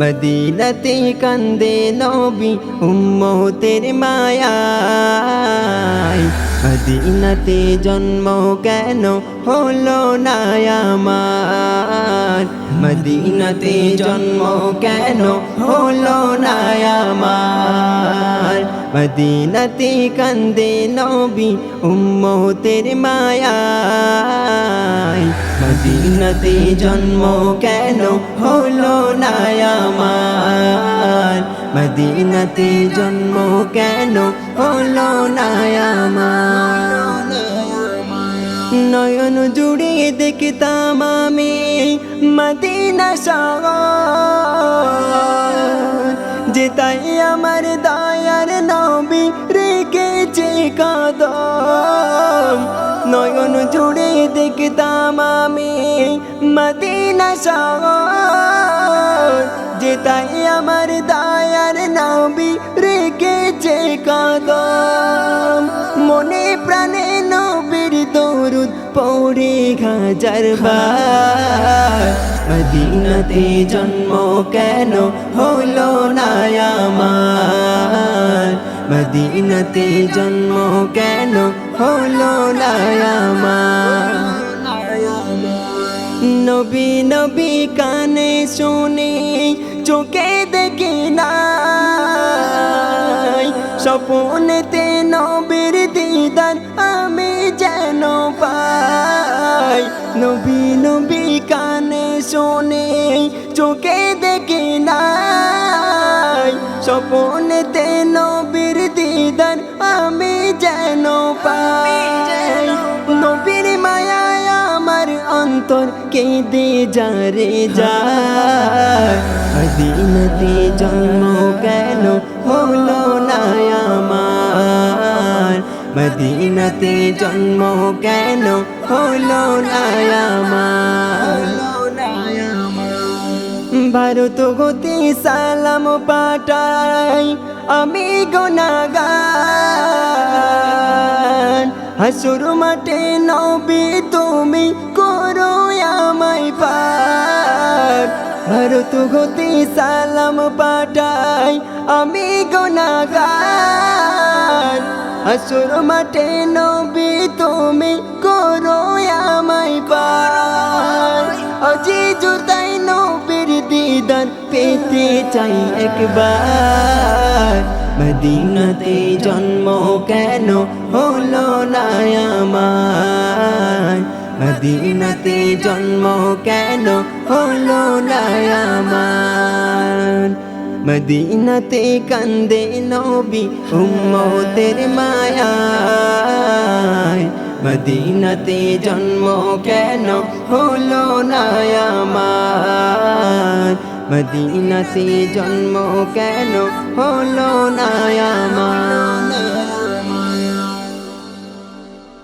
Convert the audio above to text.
মদিনাতে কান্দে নবী উম্মতের মায়ায়। মদিনাতে জন্ম কেন হলো না আমার? মদিনাতে জন্ম কেন হলো না আমার? মদিনাতে কান্দে নবী উম্মতের মায়ায়। মদিনাতে জন্ম কেন হলো না আমার? মদিনাতে জন্ম কেন হলো না আমার? নয়ন জুড়ে দেখতাম আমি মদিনা শহর যেতাই আমার দয়ার নবী রেখেছে কদম। নয়ন জুড়ে দেখতাম আমি মদিনা শহর যে তাই আমার দয়ার নবী রেখেছে কদম। মনে প্রাণে নবীর দরুদ পৌড়ে হাজার বার। মদিনাতে জন্ম কেন হলো না আমার? মদিনাতে জন্ম কেন হলো না আমার নবী নবী কানে শুনে, চোখে দেখি না স্বপনেতে নবীর দিদার আমি যেন পাই। নবী নবী কানে শুনে, চোখে দেখি না স্বপনেতে অন্তর কেঁদে যারে যায় মদিনাতে জন্ম কেন হলো না আমার? মদিনাতে জন্ম কেন হলো না আমার? ভারত গতি সালাম পাঠাই, আমি গোনাগান হাসুর মাঠে নবী তুমি আমায় পার ভারত গতি সালাম পাঠাই, আমি গোনাগান হাসুর মাঠে নবী, তুমি করো আমায় পার। আজি জুতাই নবীর দিদার পেতে চাই একবার। মদিনাতে জন্ম কেন হলো না আমার? মদিনাতে জন্ম কেন হলো না আমার? মদিনাতে কান্দে নবী উম্মতের মায়ায়। মদিনাতে জন্ম কেন হলো না আমার? মদিনাতে জন্ম কেন হলো না আমার?